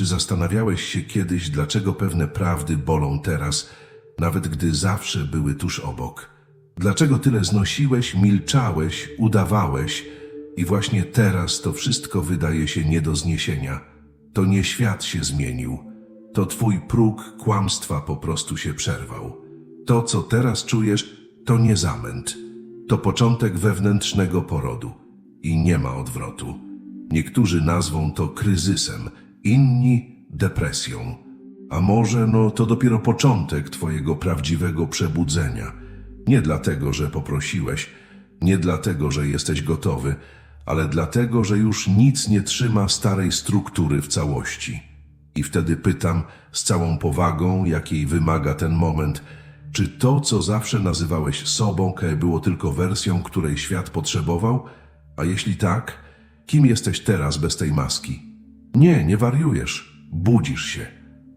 Czy zastanawiałeś się kiedyś, dlaczego pewne prawdy bolą teraz, nawet gdy zawsze były tuż obok? Dlaczego tyle znosiłeś, milczałeś, udawałeś i właśnie teraz to wszystko wydaje się nie do zniesienia? To nie świat się zmienił, to twój próg kłamstwa po prostu się przerwał. To, co teraz czujesz, to nie zamęt, to początek wewnętrznego porodu i nie ma odwrotu. Niektórzy nazwą to kryzysem, inni depresją. A może no to dopiero początek twojego prawdziwego przebudzenia. Nie dlatego, że poprosiłeś, nie dlatego, że jesteś gotowy, ale dlatego, że już nic nie trzyma starej struktury w całości. I wtedy pytam z całą powagą, jakiej wymaga ten moment, czy to, co zawsze nazywałeś sobą, było tylko wersją, której świat potrzebował? A jeśli tak, kim jesteś teraz bez tej maski? Nie, nie wariujesz, budzisz się,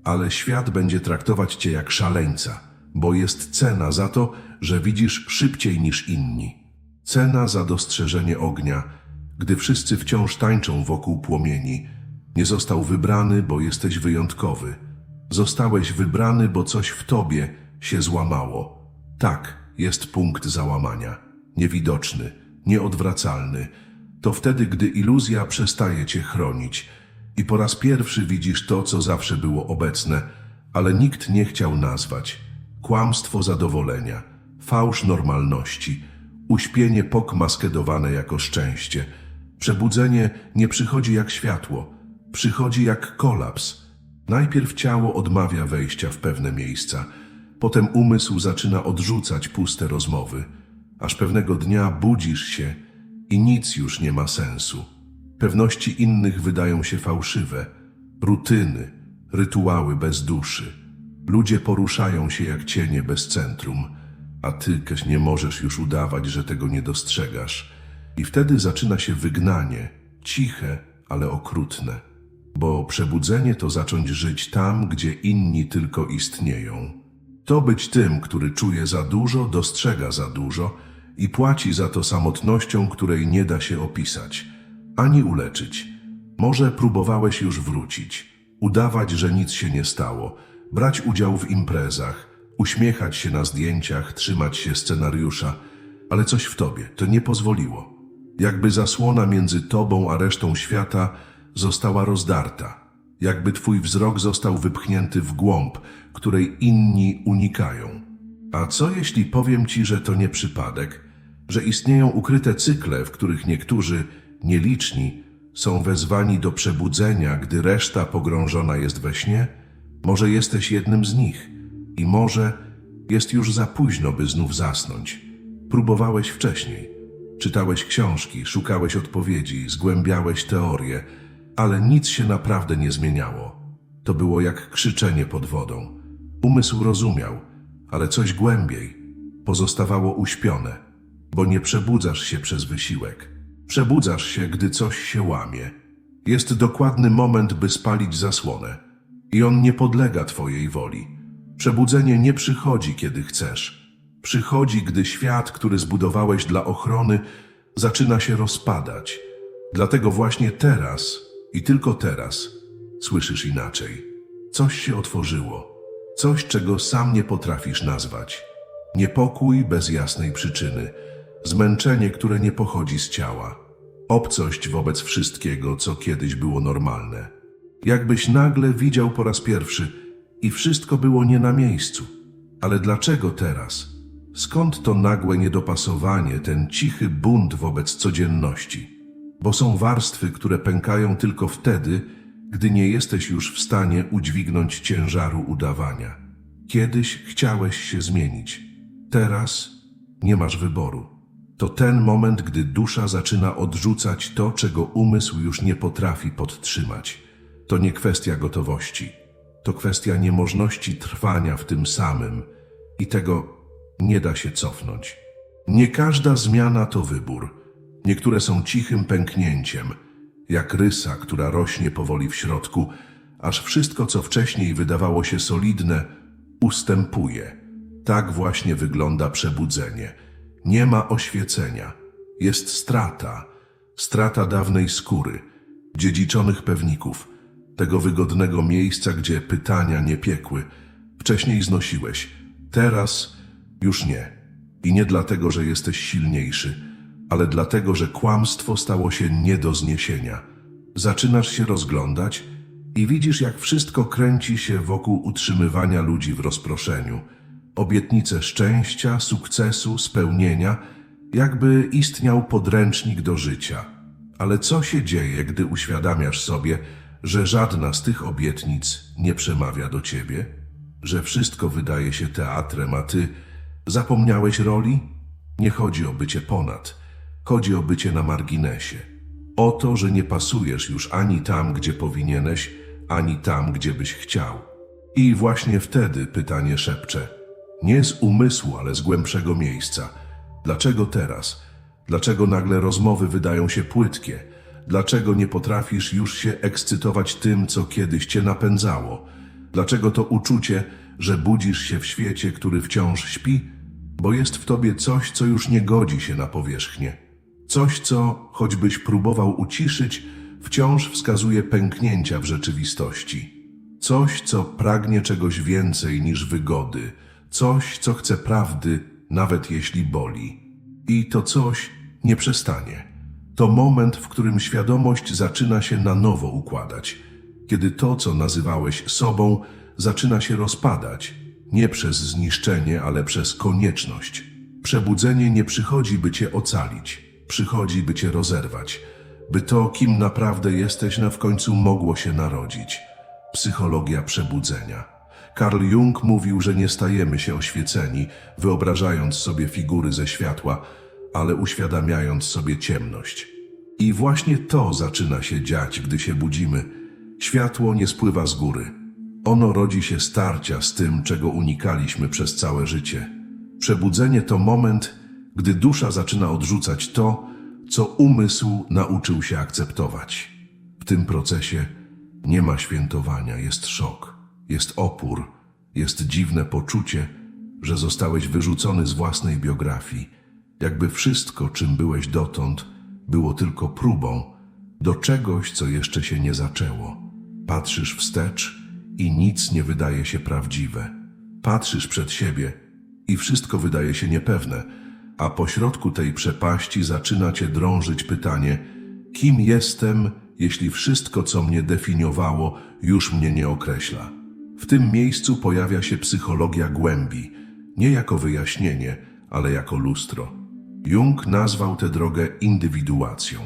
ale świat będzie traktować cię jak szaleńca, bo jest cena za to, że widzisz szybciej niż inni. Cena za dostrzeżenie ognia, gdy wszyscy wciąż tańczą wokół płomieni. Nie został wybrany, bo jesteś wyjątkowy. Zostałeś wybrany, bo coś w tobie się złamało. Tak, jest punkt załamania. Niewidoczny, nieodwracalny. To wtedy, gdy iluzja przestaje cię chronić i po raz pierwszy widzisz to, co zawsze było obecne, ale nikt nie chciał nazwać. Kłamstwo zadowolenia, fałsz normalności, uśpienie pokmaskedowane jako szczęście. Przebudzenie nie przychodzi jak światło, przychodzi jak kolaps. Najpierw ciało odmawia wejścia w pewne miejsca, potem umysł zaczyna odrzucać puste rozmowy, aż pewnego dnia budzisz się i nic już nie ma sensu. Pewności innych wydają się fałszywe, rutyny, rytuały bez duszy. Ludzie poruszają się jak cienie bez centrum, a ty też nie możesz już udawać, że tego nie dostrzegasz. I wtedy zaczyna się wygnanie, ciche, ale okrutne. Bo przebudzenie to zacząć żyć tam, gdzie inni tylko istnieją. To być tym, który czuje za dużo, dostrzega za dużo i płaci za to samotnością, której nie da się opisać, ani uleczyć. Może próbowałeś już wrócić, udawać, że nic się nie stało, brać udział w imprezach, uśmiechać się na zdjęciach, trzymać się scenariusza, ale coś w tobie to nie pozwoliło. Jakby zasłona między tobą a resztą świata została rozdarta. Jakby twój wzrok został wypchnięty w głąb, której inni unikają. A co jeśli powiem ci, że to nie przypadek, że istnieją ukryte cykle, w których niektórzy, nieliczni, są wezwani do przebudzenia, gdy reszta pogrążona jest we śnie? Może jesteś jednym z nich i może jest już za późno, by znów zasnąć. Próbowałeś wcześniej. Czytałeś książki, szukałeś odpowiedzi, zgłębiałeś teorie, ale nic się naprawdę nie zmieniało. To było jak krzyczenie pod wodą. Umysł rozumiał, ale coś głębiej pozostawało uśpione, bo nie przebudzasz się przez wysiłek. Przebudzasz się, gdy coś się łamie. Jest dokładny moment, by spalić zasłonę i on nie podlega Twojej woli. Przebudzenie nie przychodzi, kiedy chcesz. Przychodzi, gdy świat, który zbudowałeś dla ochrony, zaczyna się rozpadać. Dlatego właśnie teraz i tylko teraz słyszysz inaczej. Coś się otworzyło, coś, czego sam nie potrafisz nazwać. Niepokój bez jasnej przyczyny, zmęczenie, które nie pochodzi z ciała, obcość wobec wszystkiego, co kiedyś było normalne. Jakbyś nagle widział po raz pierwszy i wszystko było nie na miejscu. Ale dlaczego teraz? Skąd to nagłe niedopasowanie, ten cichy bunt wobec codzienności? Bo są warstwy, które pękają tylko wtedy, gdy nie jesteś już w stanie udźwignąć ciężaru udawania. Kiedyś chciałeś się zmienić, teraz nie masz wyboru. To ten moment, gdy dusza zaczyna odrzucać to, czego umysł już nie potrafi podtrzymać. To nie kwestia gotowości, to kwestia niemożności trwania w tym samym i tego nie da się cofnąć. Nie każda zmiana to wybór. Niektóre są cichym pęknięciem, jak rysa, która rośnie powoli w środku, aż wszystko, co wcześniej wydawało się solidne, ustępuje. Tak właśnie wygląda przebudzenie. Nie ma oświecenia. Jest strata. Strata dawnej skóry, dziedziczonych pewników, tego wygodnego miejsca, gdzie pytania nie piekły. Wcześniej znosiłeś, teraz już nie. I nie dlatego, że jesteś silniejszy, ale dlatego, że kłamstwo stało się nie do zniesienia. Zaczynasz się rozglądać i widzisz, jak wszystko kręci się wokół utrzymywania ludzi w rozproszeniu. Obietnice szczęścia, sukcesu, spełnienia, jakby istniał podręcznik do życia. Ale co się dzieje, gdy uświadamiasz sobie, że żadna z tych obietnic nie przemawia do ciebie? Że wszystko wydaje się teatrem, a ty zapomniałeś roli? Nie chodzi o bycie ponad, chodzi o bycie na marginesie. O to, że nie pasujesz już ani tam, gdzie powinieneś, ani tam, gdzie byś chciał. I właśnie wtedy pytanie szepcze. Nie z umysłu, ale z głębszego miejsca. Dlaczego teraz? Dlaczego nagle rozmowy wydają się płytkie? Dlaczego nie potrafisz już się ekscytować tym, co kiedyś cię napędzało? Dlaczego to uczucie, że budzisz się w świecie, który wciąż śpi? Bo jest w tobie coś, co już nie godzi się na powierzchnię. Coś, co, choćbyś próbował uciszyć, wciąż wskazuje pęknięcia w rzeczywistości. Coś, co pragnie czegoś więcej niż wygody. Coś, co chce prawdy, nawet jeśli boli. I to coś nie przestanie. To moment, w którym świadomość zaczyna się na nowo układać. Kiedy to, co nazywałeś sobą, zaczyna się rozpadać. Nie przez zniszczenie, ale przez konieczność. Przebudzenie nie przychodzi, by cię ocalić. Przychodzi, by cię rozerwać. By to, kim naprawdę jesteś, na w końcu mogło się narodzić. Psychologia przebudzenia. Carl Jung mówił, że nie stajemy się oświeceni, wyobrażając sobie figury ze światła, ale uświadamiając sobie ciemność. I właśnie to zaczyna się dziać, gdy się budzimy. Światło nie spływa z góry. Ono rodzi się starcia z tym, czego unikaliśmy przez całe życie. Przebudzenie to moment, gdy dusza zaczyna odrzucać to, co umysł nauczył się akceptować. W tym procesie nie ma świętowania, jest szok, jest opór, jest dziwne poczucie, że zostałeś wyrzucony z własnej biografii, jakby wszystko, czym byłeś dotąd, było tylko próbą do czegoś, co jeszcze się nie zaczęło. Patrzysz wstecz i nic nie wydaje się prawdziwe. Patrzysz przed siebie i wszystko wydaje się niepewne, a pośrodku tej przepaści zaczyna cię drążyć pytanie: kim jestem, jeśli wszystko, co mnie definiowało, już mnie nie określa? W tym miejscu pojawia się psychologia głębi, nie jako wyjaśnienie, ale jako lustro. Jung nazwał tę drogę indywiduacją.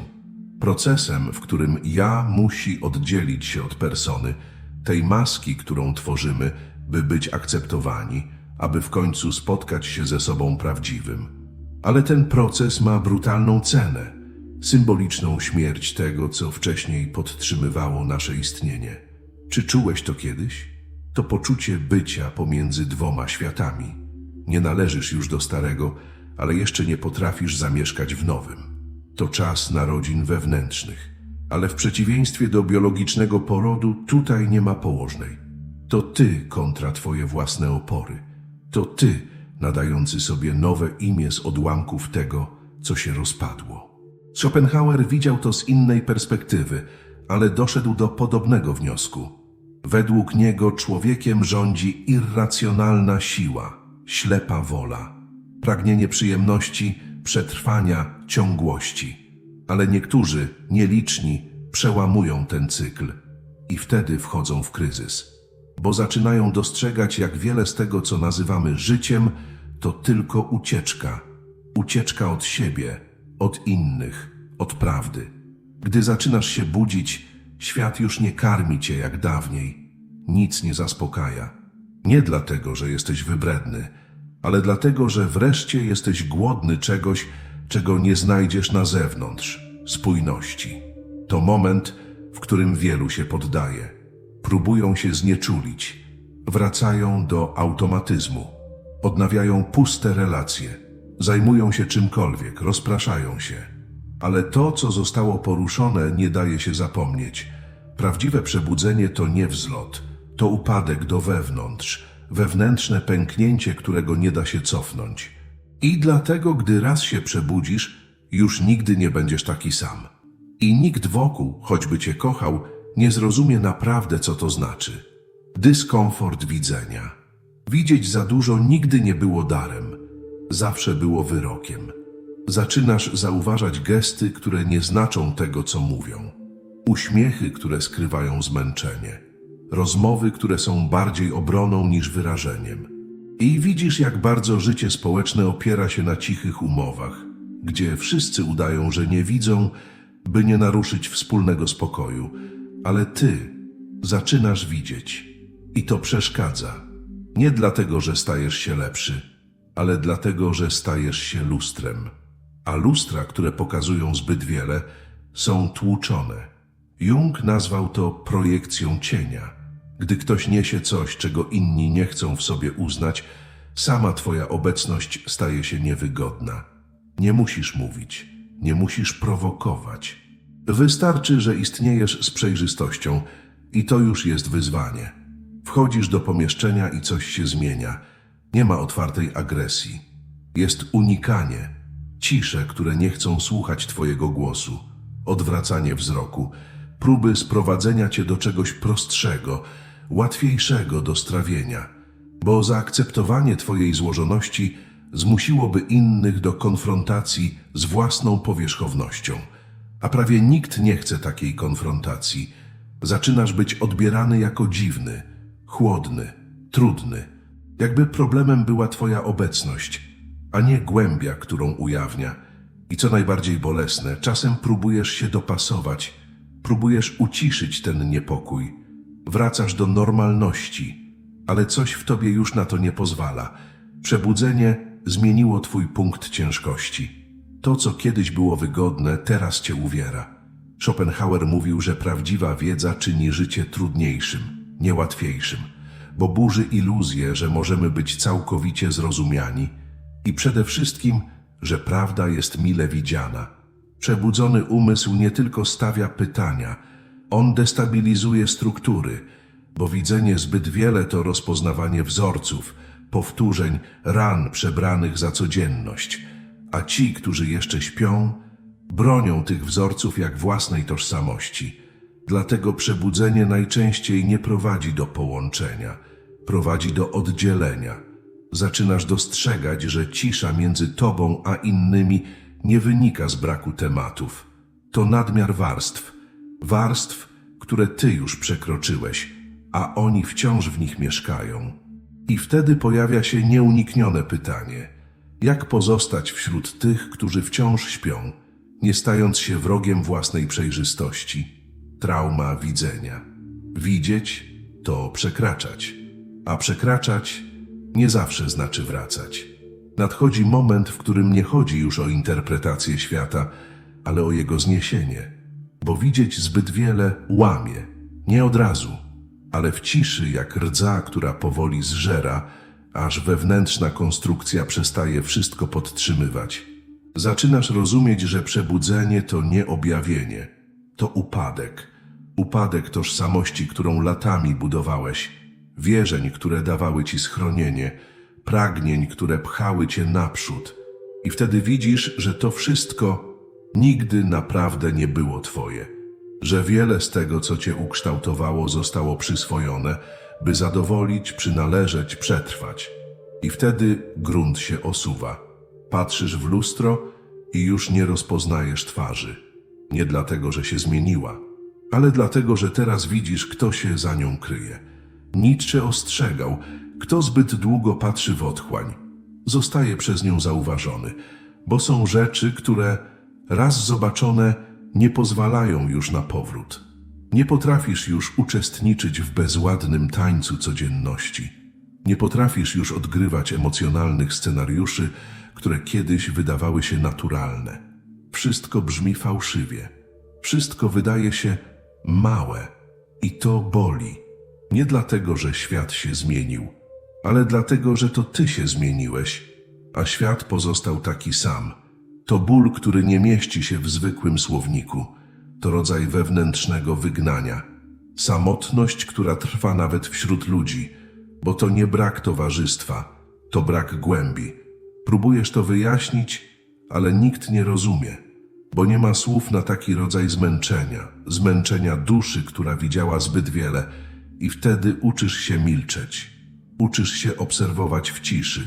Procesem, w którym ja musi oddzielić się od persony, tej maski, którą tworzymy, by być akceptowani, aby w końcu spotkać się ze sobą prawdziwym. Ale ten proces ma brutalną cenę, symboliczną śmierć tego, co wcześniej podtrzymywało nasze istnienie. Czy czułeś to kiedyś? To poczucie bycia pomiędzy dwoma światami. Nie należysz już do starego, ale jeszcze nie potrafisz zamieszkać w nowym. To czas narodzin wewnętrznych, ale w przeciwieństwie do biologicznego porodu tutaj nie ma położnej. To ty kontra twoje własne opory. To ty nadający sobie nowe imię z odłamków tego, co się rozpadło. Schopenhauer widział to z innej perspektywy, ale doszedł do podobnego wniosku. Według niego człowiekiem rządzi irracjonalna siła, ślepa wola, pragnienie przyjemności, przetrwania, ciągłości. Ale niektórzy, nieliczni, przełamują ten cykl i wtedy wchodzą w kryzys, bo zaczynają dostrzegać, jak wiele z tego, co nazywamy życiem, to tylko ucieczka. Ucieczka od siebie, od innych, od prawdy. Gdy zaczynasz się budzić, świat już nie karmi cię jak dawniej. Nic nie zaspokaja. Nie dlatego, że jesteś wybredny, ale dlatego, że wreszcie jesteś głodny czegoś, czego nie znajdziesz na zewnątrz spójności. To moment, w którym wielu się poddaje. Próbują się znieczulić, wracają do automatyzmu, odnawiają puste relacje, zajmują się czymkolwiek, rozpraszają się. Ale to, co zostało poruszone, nie daje się zapomnieć. Prawdziwe przebudzenie to nie wzlot, to upadek do wewnątrz, wewnętrzne pęknięcie, którego nie da się cofnąć. I dlatego, gdy raz się przebudzisz, już nigdy nie będziesz taki sam. I nikt wokół, choćby cię kochał, nie zrozumie naprawdę, co to znaczy. Dyskomfort widzenia. Widzieć za dużo nigdy nie było darem, zawsze było wyrokiem. Zaczynasz zauważać gesty, które nie znaczą tego, co mówią. Uśmiechy, które skrywają zmęczenie. Rozmowy, które są bardziej obroną niż wyrażeniem. I widzisz, jak bardzo życie społeczne opiera się na cichych umowach, gdzie wszyscy udają, że nie widzą, by nie naruszyć wspólnego spokoju, ale ty zaczynasz widzieć. I to przeszkadza. Nie dlatego, że stajesz się lepszy, ale dlatego, że stajesz się lustrem. A lustra, które pokazują zbyt wiele, są tłuczone. Jung nazwał to projekcją cienia. Gdy ktoś niesie coś, czego inni nie chcą w sobie uznać, sama twoja obecność staje się niewygodna. Nie musisz mówić, nie musisz prowokować. Wystarczy, że istniejesz z przejrzystością i to już jest wyzwanie. Wchodzisz do pomieszczenia i coś się zmienia. Nie ma otwartej agresji. Jest unikanie, cisze, które nie chcą słuchać twojego głosu, odwracanie wzroku, próby sprowadzenia cię do czegoś prostszego, łatwiejszego do strawienia, bo zaakceptowanie twojej złożoności zmusiłoby innych do konfrontacji z własną powierzchownością. A prawie nikt nie chce takiej konfrontacji. Zaczynasz być odbierany jako dziwny, chłodny, trudny, jakby problemem była twoja obecność, a nie głębia, którą ujawnia. I co najbardziej bolesne, czasem próbujesz się dopasować, próbujesz uciszyć ten niepokój. Wracasz do normalności, ale coś w tobie już na to nie pozwala. Przebudzenie zmieniło twój punkt ciężkości. To, co kiedyś było wygodne, teraz cię uwiera. Schopenhauer mówił, że prawdziwa wiedza czyni życie trudniejszym, niełatwiejszym, bo burzy iluzję, że możemy być całkowicie zrozumiani i przede wszystkim, że prawda jest mile widziana. Przebudzony umysł nie tylko stawia pytania, on destabilizuje struktury, bo widzenie zbyt wiele to rozpoznawanie wzorców, powtórzeń, ran przebranych za codzienność, a ci, którzy jeszcze śpią, bronią tych wzorców jak własnej tożsamości. Dlatego przebudzenie najczęściej nie prowadzi do połączenia, prowadzi do oddzielenia. Zaczynasz dostrzegać, że cisza między tobą a innymi nie wynika z braku tematów. To nadmiar warstw, warstw, które ty już przekroczyłeś, a oni wciąż w nich mieszkają. I wtedy pojawia się nieuniknione pytanie: jak pozostać wśród tych, którzy wciąż śpią, nie stając się wrogiem własnej przejrzystości? Trauma widzenia. Widzieć to przekraczać, a przekraczać nie zawsze znaczy wracać. Nadchodzi moment, w którym nie chodzi już o interpretację świata, ale o jego zniesienie, bo widzieć zbyt wiele łamie, nie od razu, ale w ciszy jak rdza, która powoli zżera, aż wewnętrzna konstrukcja przestaje wszystko podtrzymywać. Zaczynasz rozumieć, że przebudzenie to nie objawienie, to upadek. Upadek tożsamości, którą latami budowałeś, wierzeń, które dawały ci schronienie, pragnień, które pchały cię naprzód. I wtedy widzisz, że to wszystko nigdy naprawdę nie było twoje, że wiele z tego, co cię ukształtowało, zostało przyswojone, by zadowolić, przynależeć, przetrwać. I wtedy grunt się osuwa. Patrzysz w lustro i już nie rozpoznajesz twarzy. Nie dlatego, że się zmieniła, ale dlatego, że teraz widzisz, kto się za nią kryje. Nietzsche ostrzegał, kto zbyt długo patrzy w otchłań, zostaje przez nią zauważony, bo są rzeczy, które raz zobaczone nie pozwalają już na powrót. Nie potrafisz już uczestniczyć w bezładnym tańcu codzienności. Nie potrafisz już odgrywać emocjonalnych scenariuszy, które kiedyś wydawały się naturalne. Wszystko brzmi fałszywie. Wszystko wydaje się małe i to boli. Nie dlatego, że świat się zmienił, ale dlatego, że to ty się zmieniłeś, a świat pozostał taki sam. To ból, który nie mieści się w zwykłym słowniku. To rodzaj wewnętrznego wygnania. Samotność, która trwa nawet wśród ludzi, bo to nie brak towarzystwa, to brak głębi. Próbujesz to wyjaśnić, ale nikt nie rozumie. bo nie ma słów na taki rodzaj zmęczenia, zmęczenia duszy, która widziała zbyt wiele, i wtedy uczysz się milczeć, uczysz się obserwować w ciszy,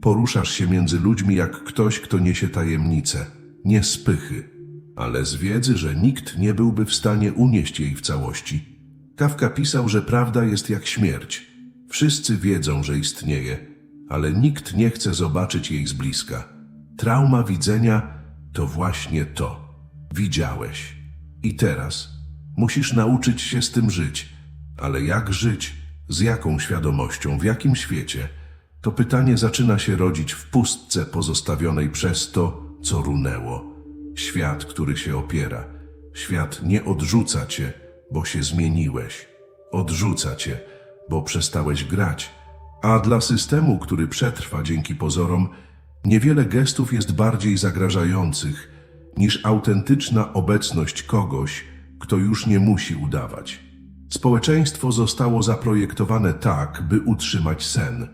poruszasz się między ludźmi jak ktoś, kto niesie tajemnicę, nie z pychy, ale z wiedzy, że nikt nie byłby w stanie unieść jej w całości. Kawka pisał, że prawda jest jak śmierć. Wszyscy wiedzą, że istnieje, ale nikt nie chce zobaczyć jej z bliska. Trauma widzenia to właśnie to. Widziałeś. I teraz musisz nauczyć się z tym żyć. Ale jak żyć? Z jaką świadomością? W jakim świecie? To pytanie zaczyna się rodzić w pustce pozostawionej przez to, co runęło. Świat, który się opiera. Świat nie odrzuca cię, bo się zmieniłeś. Odrzuca cię, bo przestałeś grać. A dla systemu, który przetrwa dzięki pozorom, niewiele gestów jest bardziej zagrażających niż autentyczna obecność kogoś, kto już nie musi udawać. Społeczeństwo zostało zaprojektowane tak, by utrzymać sen.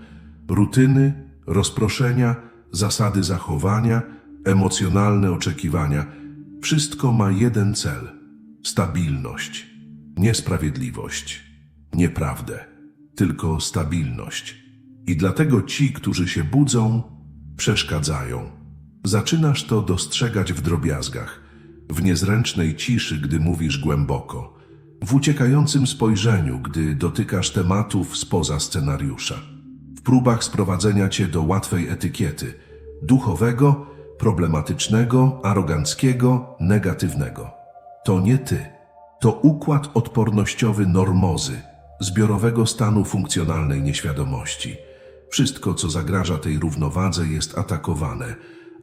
Rutyny, rozproszenia, zasady zachowania, emocjonalne oczekiwania wszystko ma jeden cel stabilność, niesprawiedliwość, nieprawdę, tylko stabilność. I dlatego ci, którzy się budzą, przeszkadzają. Zaczynasz to dostrzegać w drobiazgach, w niezręcznej ciszy, gdy mówisz głęboko, w uciekającym spojrzeniu, gdy dotykasz tematów spoza scenariusza, w próbach sprowadzenia cię do łatwej etykiety duchowego, problematycznego, aroganckiego, negatywnego. To nie ty. To układ odpornościowy normozy, zbiorowego stanu funkcjonalnej nieświadomości. Wszystko, co zagraża tej równowadze, jest atakowane,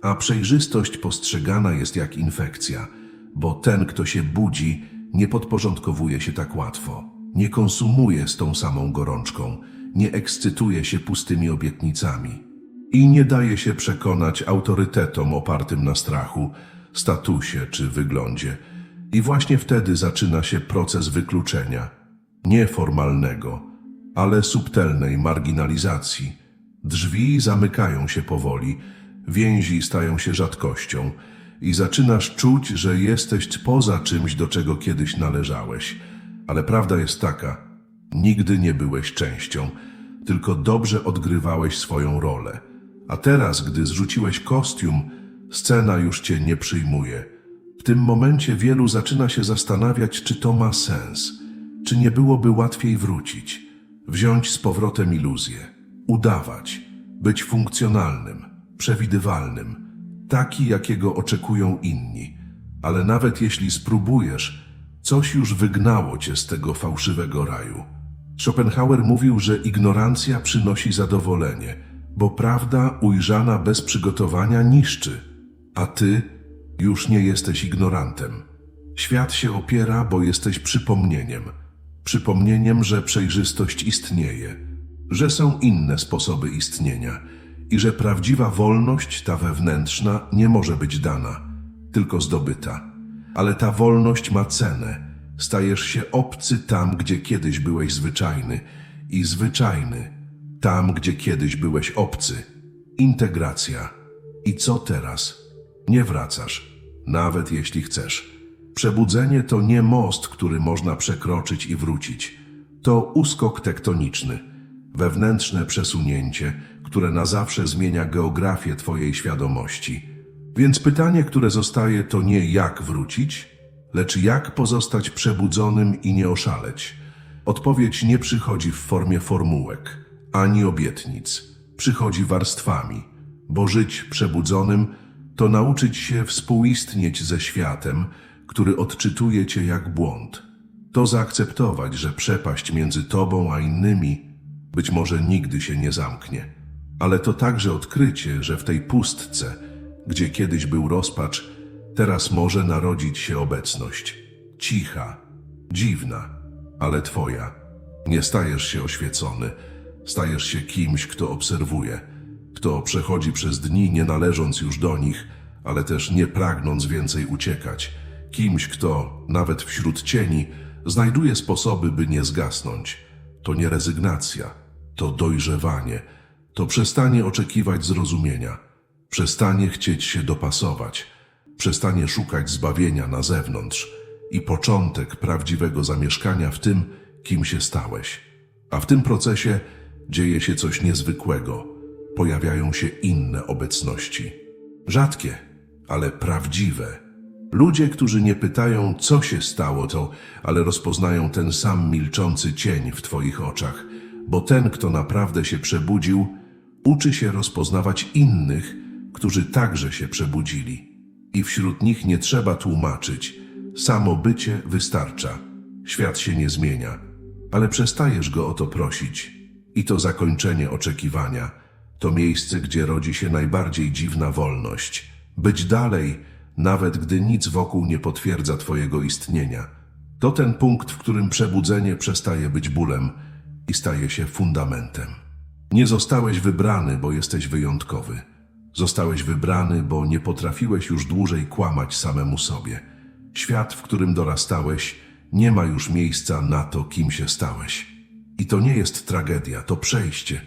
a przejrzystość postrzegana jest jak infekcja, bo ten, kto się budzi, nie podporządkowuje się tak łatwo, nie konsumuje z tą samą gorączką, nie ekscytuje się pustymi obietnicami. I nie daje się przekonać autorytetom opartym na strachu, statusie czy wyglądzie. I właśnie wtedy zaczyna się proces wykluczenia, nie formalnego, ale subtelnej marginalizacji. Drzwi zamykają się powoli, więzi stają się rzadkością i zaczynasz czuć, że jesteś poza czymś, do czego kiedyś należałeś. Ale prawda jest taka, nigdy nie byłeś częścią, tylko dobrze odgrywałeś swoją rolę. A teraz, gdy zrzuciłeś kostium, scena już cię nie przyjmuje. W tym momencie wielu zaczyna się zastanawiać, czy to ma sens, czy nie byłoby łatwiej wrócić, wziąć z powrotem iluzję, udawać, być funkcjonalnym, przewidywalnym, taki, jakiego oczekują inni. Ale nawet jeśli spróbujesz, coś już wygnało cię z tego fałszywego raju. Schopenhauer mówił, że ignorancja przynosi zadowolenie, bo prawda ujrzana bez przygotowania niszczy, a ty już nie jesteś ignorantem. Świat się opiera, bo jesteś przypomnieniem. Przypomnieniem, że przejrzystość istnieje, że są inne sposoby istnienia i że prawdziwa wolność, ta wewnętrzna, nie może być dana, tylko zdobyta. Ale ta wolność ma cenę. Stajesz się obcy tam, gdzie kiedyś byłeś zwyczajny i zwyczajny tam, gdzie kiedyś byłeś obcy. Integracja. I co teraz? Nie wracasz, nawet jeśli chcesz. Przebudzenie to nie most, który można przekroczyć i wrócić. To uskok tektoniczny, wewnętrzne przesunięcie, które na zawsze zmienia geografię Twojej świadomości. Więc pytanie, które zostaje, to nie jak wrócić, lecz jak pozostać przebudzonym i nie oszaleć. Odpowiedź nie przychodzi w formie formułek, ani obietnic. Przychodzi warstwami, bo żyć przebudzonym to nauczyć się współistnieć ze światem, który odczytuje cię jak błąd. To zaakceptować, że przepaść między tobą a innymi być może nigdy się nie zamknie. Ale to także odkrycie, że w tej pustce, gdzie kiedyś był rozpacz, teraz może narodzić się obecność. Cicha, dziwna, ale twoja. Nie stajesz się oświecony, stajesz się kimś, kto obserwuje, kto przechodzi przez dni nie należąc już do nich, ale też nie pragnąc więcej uciekać, kimś, kto, nawet wśród cieni, znajduje sposoby, by nie zgasnąć. To nie rezygnacja, to dojrzewanie, to przestanie oczekiwać zrozumienia, przestanie chcieć się dopasować, Przestanie szukać zbawienia na zewnątrz i początek prawdziwego zamieszkania w tym, kim się stałeś. A w tym procesie dzieje się coś niezwykłego. Pojawiają się inne obecności. Rzadkie, ale prawdziwe. Ludzie, którzy nie pytają, co się stało, to, ale rozpoznają ten sam milczący cień w Twoich oczach, bo ten, kto naprawdę się przebudził, uczy się rozpoznawać innych, którzy także się przebudzili. I wśród nich nie trzeba tłumaczyć, samo bycie wystarcza. Świat się nie zmienia, ale przestajesz go o to prosić. I to zakończenie oczekiwania to miejsce, gdzie rodzi się najbardziej dziwna wolność. Być dalej, nawet gdy nic wokół nie potwierdza Twojego istnienia. To ten punkt, w którym przebudzenie przestaje być bólem i staje się fundamentem. Nie zostałeś wybrany, bo jesteś wyjątkowy. Zostałeś wybrany, bo nie potrafiłeś już dłużej kłamać samemu sobie. Świat, w którym dorastałeś, nie ma już miejsca na to, kim się stałeś. I to nie jest tragedia, to przejście.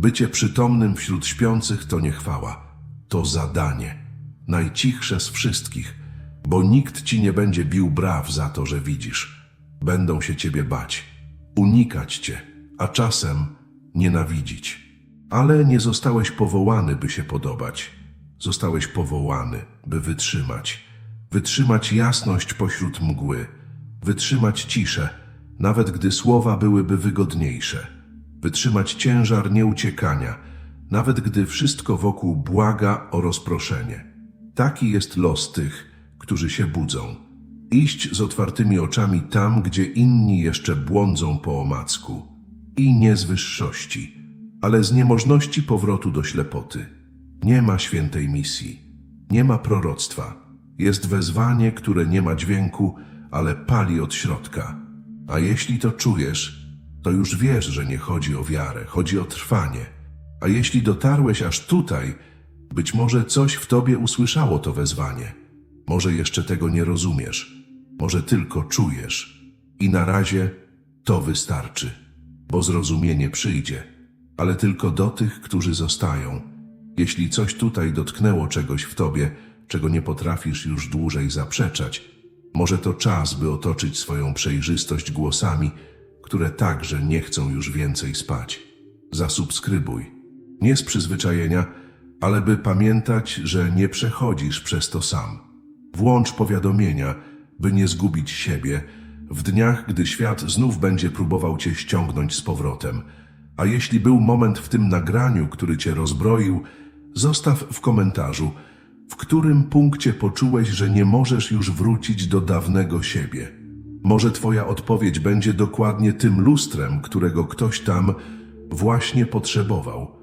Bycie przytomnym wśród śpiących to nie chwała, to zadanie. Najcichsze z wszystkich, bo nikt ci nie będzie bił braw za to, że widzisz. Będą się ciebie bać, unikać cię, a czasem nienawidzić. Ale nie zostałeś powołany, by się podobać. Zostałeś powołany, by wytrzymać. Wytrzymać jasność pośród mgły. Wytrzymać ciszę, nawet gdy słowa byłyby wygodniejsze. Wytrzymać ciężar nieuciekania, nawet gdy wszystko wokół błaga o rozproszenie. Taki jest los tych, którzy się budzą. Iść z otwartymi oczami tam, gdzie inni jeszcze błądzą po omacku. I nie z wyższości, ale z niemożności powrotu do ślepoty. Nie ma świętej misji, nie ma proroctwa. Jest wezwanie, które nie ma dźwięku, ale pali od środka. A jeśli to czujesz, to już wiesz, że nie chodzi o wiarę, chodzi o trwanie. A jeśli dotarłeś aż tutaj, być może coś w tobie usłyszało to wezwanie. Może jeszcze tego nie rozumiesz, może tylko czujesz. I na razie to wystarczy, bo zrozumienie przyjdzie, ale tylko do tych, którzy zostają. Jeśli coś tutaj dotknęło czegoś w tobie, czego nie potrafisz już dłużej zaprzeczać, może to czas, by otoczyć swoją przejrzystość głosami, które także nie chcą już więcej spać. Zasubskrybuj. Nie z przyzwyczajenia, ale by pamiętać, że nie przechodzisz przez to sam. Włącz powiadomienia, by nie zgubić siebie w dniach, gdy świat znów będzie próbował cię ściągnąć z powrotem. A jeśli był moment w tym nagraniu, który cię rozbroił, zostaw w komentarzu, w którym punkcie poczułeś, że nie możesz już wrócić do dawnego siebie. Może twoja odpowiedź będzie dokładnie tym lustrem, którego ktoś tam właśnie potrzebował.